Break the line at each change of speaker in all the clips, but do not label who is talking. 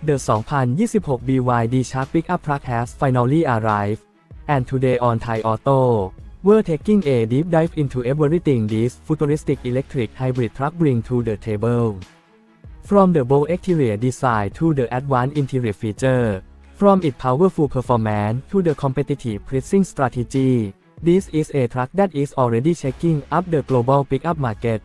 The 2026 BYD Shark Pickup Truck has finally arrived, and today on Thai Auto, we're taking a deep dive into everything this futuristic electric hybrid truck bring to the table. From the bold exterior design to the advanced interior feature, from its powerful performance to the competitive pricing strategy, this is a truck that is already shaking up the global pickup market.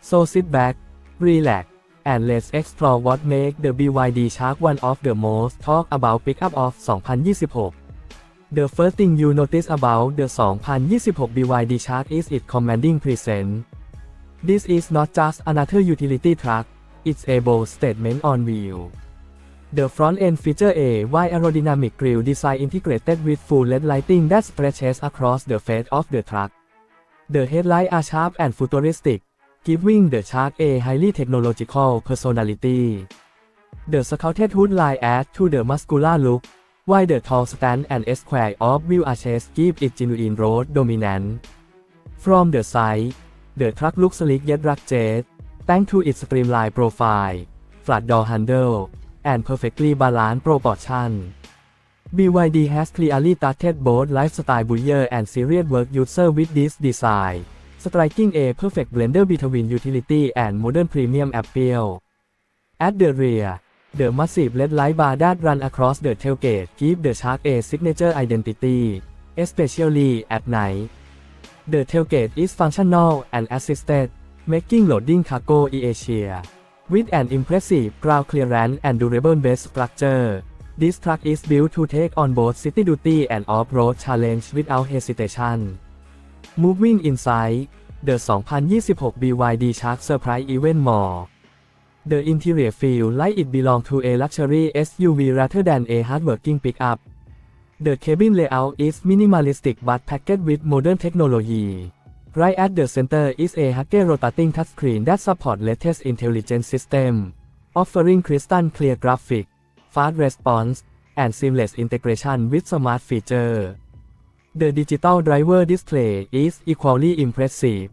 So sit back, relax, and let's explore what makes the BYD Shark one of the most talked about pickup of 2026. The first thing you notice about the 2026 BYD Shark is its commanding presence. This is not just another utility truck, it's a bold statement on wheel. The front end features a wide aerodynamic grille design integrated with full LED lighting that stretches across the face of the truck. The headlights are sharp and futuristic, giving the Shark a highly technological personality. The Scouted hood line adds to the muscular look, while the tall stand and square of wheel arches give it genuine road dominance. From the side, the truck looks sleek yet rugged, thanks to its streamlined profile, flat door handle, and perfectly balanced proportion. BYD has clearly targeted both lifestyle buyer and serious work user with this design, striking a perfect blender between utility and modern premium appeal. At the rear, the massive LED light bar that run across the tailgate give the Shark a signature identity, especially at night. The tailgate is functional and assisted, making loading cargo easier. With an impressive ground clearance and durable base structure, this truck is built to take on both city duty and off-road challenge without hesitation. Moving inside, the 2026 BYD Shark Surprise Event more. The interior feel like it belong to a luxury SUV rather than a hardworking pickup. The cabin layout is minimalistic but packed with modern technology. Right at the center is a Huggy rotating touchscreen that supports latest intelligent system, offering crystal clear graphics, fast response, and seamless integration with smart feature. The digital driver display is equally impressive,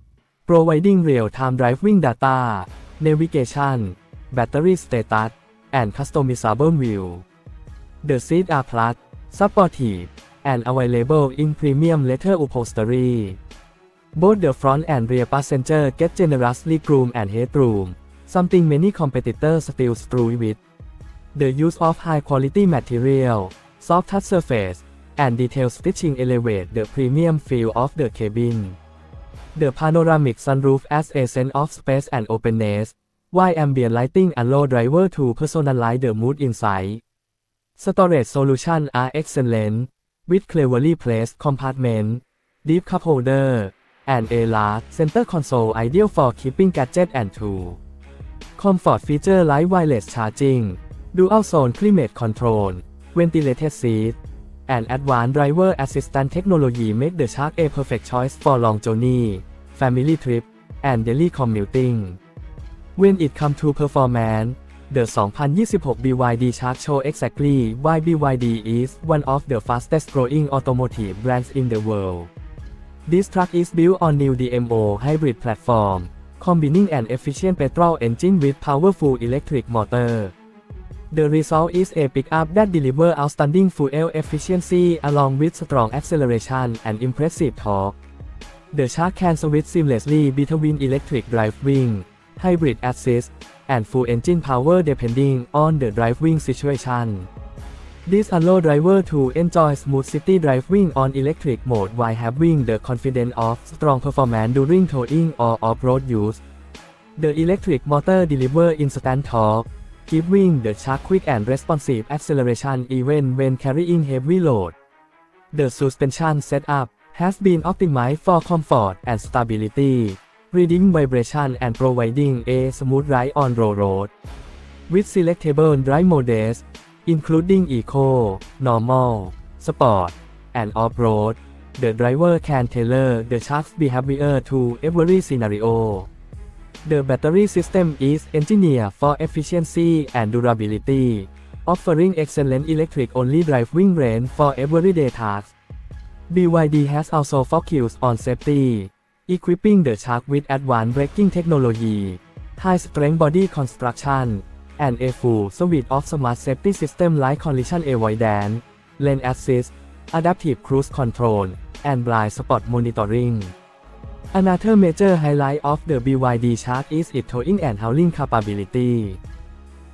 providing real-time driving data, navigation, battery status, and customizable view. The seats are plush, supportive, and available in premium leather upholstery. Both the front and rear passenger get generously groomed and headroom, something many competitors still struggle with. The use of high-quality material, soft touch surface, and detail stitching elevate the premium feel of the cabin. The panoramic sunroof adds a sense of space and openness, while ambient lighting allow driver to personalize the mood inside. Storage solutions are excellent, with cleverly placed compartment, deep cup holder, and a large center console ideal for keeping gadget and tool. Comfort feature like wireless charging, dual zone climate control, ventilated seat, and advanced driver assistant technology make the Shark a perfect choice for long journey, family trip, and daily commuting. When it comes to performance, the 2026 BYD Shark show exactly why BYD is one of the fastest growing automotive brands in the world. This truck is built on new DMO hybrid platform, combining an efficient petrol engine with powerful electric motor. The result is a pickup that delivers outstanding fuel efficiency along with strong acceleration and impressive torque. The Shark can switch seamlessly between electric driving, hybrid assist, and full engine power depending on the driving situation. This allows driver to enjoy smooth city driving on electric mode while having the confidence of strong performance during towing or off-road use. The electric motor delivers instant torque, giving the Shark quick and responsive acceleration even when carrying heavy load. The suspension setup has been optimized for comfort and stability, reading vibration and providing a smooth ride on road. With selectable drive modes, including Eco, Normal, Sport, and Off-Road, the driver can tailor the Shark's behavior to every scenario. The battery system is engineered for efficiency and durability, offering excellent electric-only driving range for everyday tasks. BYD has also focused on safety, equipping the Shark with advanced braking technology, high-strength body construction, and a full suite of smart safety system like collision avoidance, lane assist, adaptive cruise control, and blind spot monitoring. Another major highlight of the BYD Shark is its towing and hauling capability.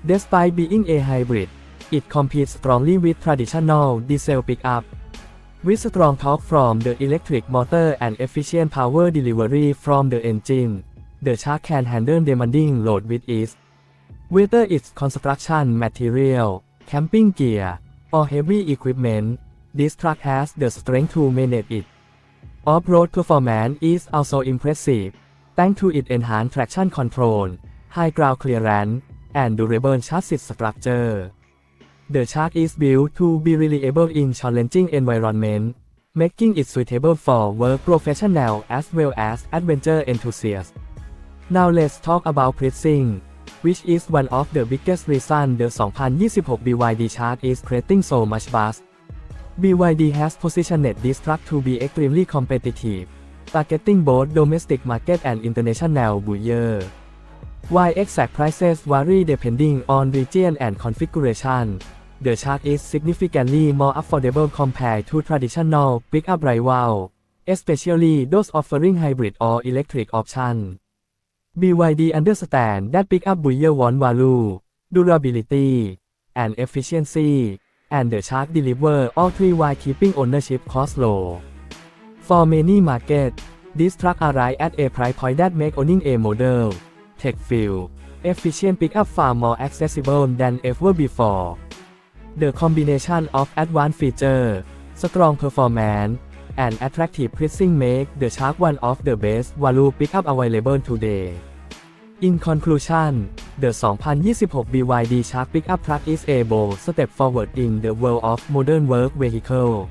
Despite being a hybrid, it competes strongly with traditional diesel pickup. With strong torque from the electric motor and efficient power delivery from the engine, the Shark can handle demanding load with ease. Whether it's construction material, camping gear, or heavy equipment, this truck has the strength to manage it. Off-road performance is also impressive, thanks to its enhanced traction control, high ground clearance, and durable chassis structure. The Shark is built to be reliable in challenging environment, making it suitable for work professional as well as adventure enthusiasts. Now let's talk about pricing, which is one of the biggest reason the 2026 BYD Shark is creating so much buzz. BYD has positioned this truck to be extremely competitive, targeting both domestic market and international buyer. While exact prices vary depending on region and configuration, the Shark is significantly more affordable compared to traditional pickup rival, especially those offering hybrid or electric option. BYD understand that pickup buyer want value, durability, and efficiency, and the Shark deliver all three while keeping ownership cost low. For many markets, this truck arrive at a price point that make owning a model, tech feel, efficient pickup far more accessible than ever before. The combination of advanced feature, strong performance, and attractive pricing make the Shark one of the best value pickup available today. In conclusion, the 2026 BYD Shark pickup truck is a bold step forward in the world of modern work vehicle.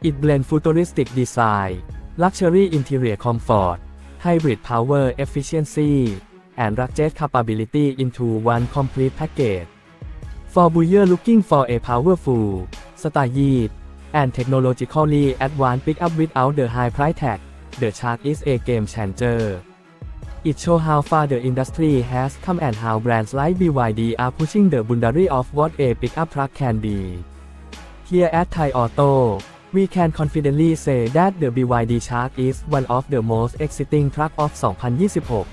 It blends futuristic design, luxury interior comfort, hybrid power efficiency, and rugged capability into one complete package. For buyer looking for a powerful, stylish, and technologically advanced pickup without the high price tag, the Shark is a game changer. It shows how far the industry has come and how brands like BYD are pushing the boundary of what a pickup truck can be. Here at Thai Auto, we can confidently say that the BYD Shark is one of the most exciting truck of 2026.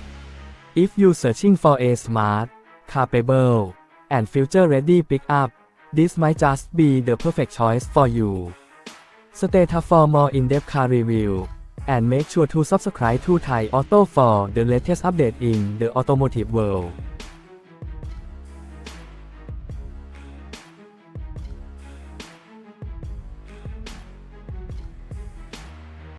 If you're searching for a smart, capable, and future-ready pickup, this might just be the perfect choice for you. Stay tuned for more in-depth car review, and make sure to subscribe to Thai Auto for the latest update in the automotive world.